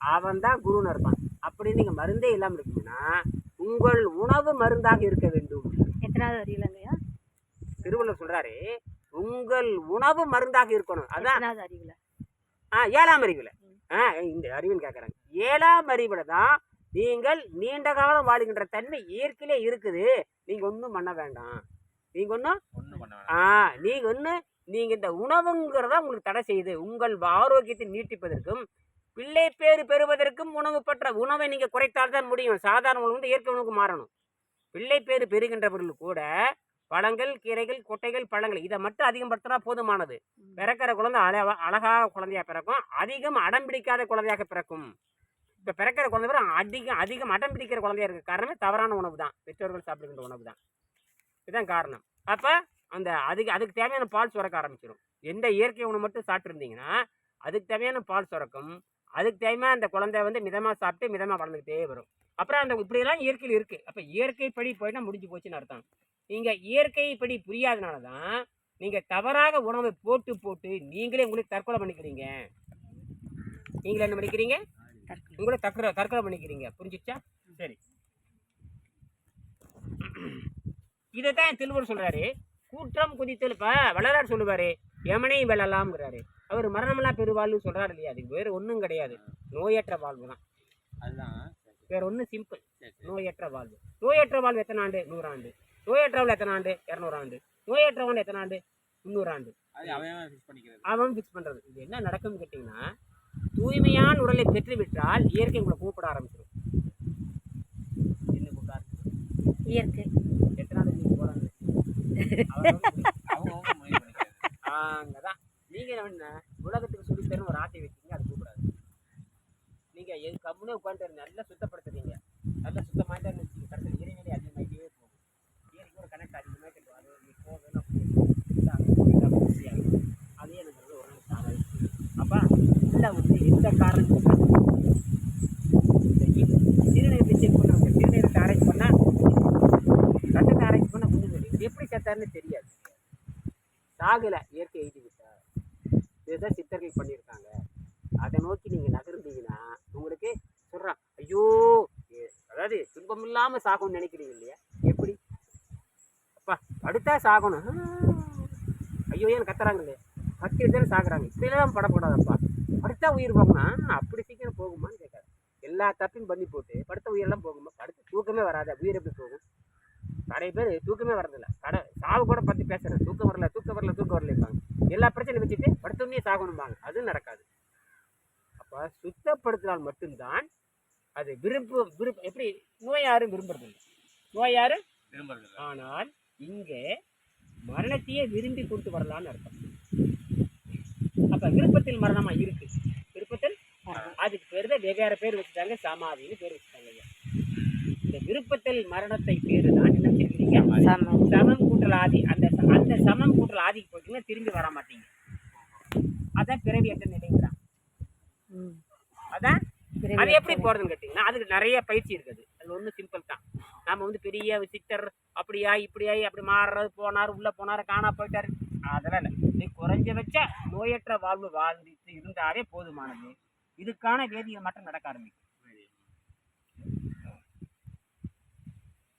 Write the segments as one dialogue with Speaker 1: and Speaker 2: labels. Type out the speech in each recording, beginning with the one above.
Speaker 1: அவன் தான் குருன்னு இருப்பான். அப்படி நீங்க மருந்தே இல்லாம இருக்கீங்கன்னா உங்கள் உணவு மருந்தாக இருக்க வேண்டும்.
Speaker 2: எத்தனாவது அறிவுலங்கய்யா?
Speaker 1: திருவள்ளுவர் சொல்றாரு உங்கள் உணவு மருந்தாக இருக்கணும். அதான்.
Speaker 2: அறிவுல?
Speaker 1: ஆ ஏழாம் அறிவில். ஆ இந்த அறிவுன்னு கேட்குறாங்க ஏழாம் அறிவில் தான் நீங்கள் நீண்ட காலம் வாழுகின்ற தன்மை இயற்கையிலே இருக்குது. நீங்கள் ஒன்றும் பண்ண வேண்டாம். நீங்கள் ஒன்றும்
Speaker 3: ஒண்ணும் பண்ண வேணாம்
Speaker 1: ஆ நீங்கள் ஒன்று நீங்கள் இந்த உணவுங்கிறத உங்களுக்கு தடை செய்யுது உங்கள் ஆரோக்கியத்தை நீட்டிப்பதற்கும் பிள்ளை பேறு பெறுவதற்கும் உணவு பற்ற உணவை நீங்கள் குறைத்தால் தான் முடியும். சாதாரண உணவு வந்து இயற்கை உணவுக்கு மாறணும். பிள்ளை பேறு பெறுகின்றவர்கள் கூட பழங்கள் கீரைகள் கொட்டைகள் பழங்கள் இதை மட்டும் அதிகப்படுத்தினா போதுமானது. பிறக்கிற குழந்தை அழகா அழகாக குழந்தையா பிறக்கும். அதிகம் அடம் பிடிக்காத குழந்தையாக பிறக்கும். இப்போ பிறக்கிற குழந்தை பேர் அதிகம் அதிகம் அடம் பிடிக்கிற குழந்தையா இருக்க காரணமே தவறான உணவு தான் பெற்றோர்கள் சாப்பிடுகின்ற உணவு தான் இதுதான் காரணம். அப்போ அந்த அதுக்கு அதுக்கு தேவையான பால் சுரக்க ஆரம்பிச்சிடும் எந்த இயற்கை உணவு மட்டும் சாப்பிட்ருந்தீங்கன்னா அதுக்கு தேவையான பால் சுரக்கும். அதுக்கு தேவையான அந்த குழந்தை வந்து மிதமாக சாப்பிட்டு மிதமாக வளர்ந்துக்கிட்டே வரும். அப்புறம் அந்த இப்படியெல்லாம் இயற்கையில் இருக்குது அப்போ இயற்கை படி போயிட்டா முடிஞ்சு போச்சுன்னு அர்த்தம். நீங்கள் இயற்கை படி புரியாதனால தான் நீங்கள் தவறாக உணவை போட்டு போட்டு நீங்களே உங்களை தற்கொலை பண்ணிக்கிறீங்க. நீங்களே என்ன பண்ணிக்கிறீங்க? உங்களை தற்கொலை தற்கொலை பண்ணிக்கிறீங்க. புரிஞ்சிச்சா? சரி. இதை தான் திருவள்ளுவர் சொல்றாரு. கூற்றம் குதித்தல் இப்போ வள்ளலார் சொல்லுவாரு எமனை வெல்லலாம்ங்கிறாரு. அவர் மரணமெல்லாம் பெருவாழ்வு சொல்றாரு இல்லையா? அது வேறு ஒன்றும் கிடையாது. நோயற்ற வாழ்வு தான்
Speaker 3: அதுதான்.
Speaker 1: வேற ஒன்றும் சிம்பிள். நோயற்ற வாழ்வு. நோயற்ற வாழ்வு எத்தனை ஆண்டு? நூறாண்டு நோயற்ற வாழ்வு எத்தனை ஆண்டு? இரநூறு ஆண்டு. நோயற்ற வாழ்வு எத்தனை ஆண்டு? முந்நூறு ஆண்டு.
Speaker 3: அது அவன் ஃபிக்ஸ் பண்ணிக்கிறது.
Speaker 1: அவன் ஃபிக்ஸ் பண்ணுறது இது என்ன நடக்கும்னு கேட்டிங்கன்னா தூய்மையான உடலை பெற்றுவிட்டால் இயற்கை உங்களை கூப்பிட ஆரம்பிச்சிடும் என்ன கூப்பிட ஆரம்பிச்சிடும்
Speaker 2: இயற்கை.
Speaker 1: எத்தனை நாள் நீங்கள் போகிறாங்க
Speaker 3: அவங்கவுங்க
Speaker 1: நீங்கள் என்ன உலகத்துக்கு சொல்லி தரும் ஒரு ஆட்டை வச்சுங்க அது கூப்பிடாது. நீங்கள் எது கம்முனே உட்காந்துட்டு நல்லா சுத்தப்படுத்துறீங்க. நல்லா சுத்தமாயிட்டே இருந்துச்சு கடைசியில் இறைநிலை அதிகமாகிட்டே போகும். இயற்கை ஒரு கனெக்ட் அதிகமாகிட்டு அது நீ போகணும் அதே எனக்கு ஒரு நாள் சாதனை அப்போ இல்லை வந்து எந்த காரணத்துக்கும் சிறுநீரத்தை செக் பண்ணுறாங்க சிறுநீரத்தை அரேஞ்ச் பண்ணால் ரத்தத்தை அரேஞ்ச் பண்ணால் ஒன்றும் இல்லை எப்படி செத்தாருன்னு தெரியாது. சாகலை இயற்கை எழுதி விட்டார் இதுதான் சித்தர்கள் பண்ணியிருக்காங்க அதை நோக்கி நீங்கள் நகர்ந்தீங்கன்னா உங்களுக்கு சொல்கிறான் ஐயோ ஏ- அதாவது துன்பம் இல்லாமல் சாகணும்னு நினைக்கிறீங்க இல்லையா? எப்படி? அப்பா அடுத்தா சாகணும். ஐயோ ஏன் கத்துறாங்க இல்லையா? கத்திட்டு தானே சாகுறாங்க இப்படிலாம் படக்கூடாதப்பா படுத்தா உயிர் போகணும் அப்படி சீக்கிரம் போகுமான்னு கேட்காரு எல்லா தப்பையும் பண்ணி போட்டு படுத்த உயிரெல்லாம் போகுமா? படுத்து தூக்கமே வராது? உயிர் எப்படி போகும்? நிறைய பேர் தூக்கமே வரதில்லை கடை சாவு கூட பற்றி பேசுகிறேன் தூக்கம் வரல தூக்கம் வரல தூக்கம் வரலம்பாங்க. எல்லா பிரச்சனையும் வச்சுட்டு படுத்தோடனே சாகணும்பாங்க. அது நடக்காது. அப்போ சுத்தப்படுத்தினால் மட்டும்தான் அது விரும்ப விருப்ப எப்படி நோய் யாரும் விரும்புறதில்லை. நோய் யாரும்
Speaker 3: விரும்புறது
Speaker 1: ஆனால் இங்கே மரணத்தையே விரும்பி கொண்டு வரலான்னு அர்த்தம். அப்ப விருப்பத்தில் மரணமா இருக்கு. விருப்பத்தில் அதுக்கு பேர் தான் வெவ்வேறு பேர் வச்சுட்டாங்க சமாதின்னு பேர் வச்சுட்டாங்க ஐயா. இந்த விருப்பத்தில் மரணத்தை பேரு தான் என்ன வச்சிருக்கீங்க
Speaker 2: சமம்.
Speaker 1: சமம். கூட்டல் ஆதி அந்த சமம் கூட்டல் ஆதிக்கு போயிட்டீங்கன்னா திரும்பி வர மாட்டீங்க. அதான் பிறவி என்ற நிலைங்கிறான். அதான் அது எப்படி போறதுன்னு கேட்டிங்கன்னா அதுக்கு நிறைய பயிற்சி இருக்குது. அது ஒன்றும் சிம்பிள் தான். நாம வந்து பெரிய சித்தர் அப்படியா இப்படியா அப்படி மாறுறது போனார் உள்ள போனார் காணா போயிட்டாரு. அதெல்லாம் இல்லை. இது குறைஞ்சபட்ச நோயற்ற வாழ்வு வாழ்ந்துட்டு இருந்தாலே போதுமானது. இதுக்கான வேதியியல் மாற்றம் நடக்க ஆரம்பிக்கும்.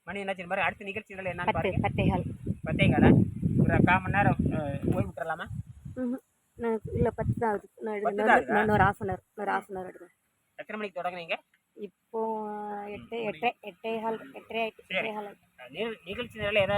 Speaker 1: மணி இந்த மாதிரி அடுத்த நிகழ்ச்சிகள் என்னன்னு பாருங்க. பத்தேங்கால ஒரு கால் மணி நேரம் ஓய்வு விட்டுறலாமா?
Speaker 2: நான் இல்லை பத்து தான் ஆகுது? நான் இன்னொரு- ஹாஃப் அன் ஹவர் இன்னொரு ஹாஃப் அன் ஹவர்
Speaker 1: எத்தனை மணிக்கு தொடங்குனீங்க?
Speaker 2: இப்போ எட்டு எட்டே எட்டே ஹால் எட்டரை ஆயிட்டு. எட்டே ஹால்
Speaker 1: நிகழ்ச்சி ஏதாவது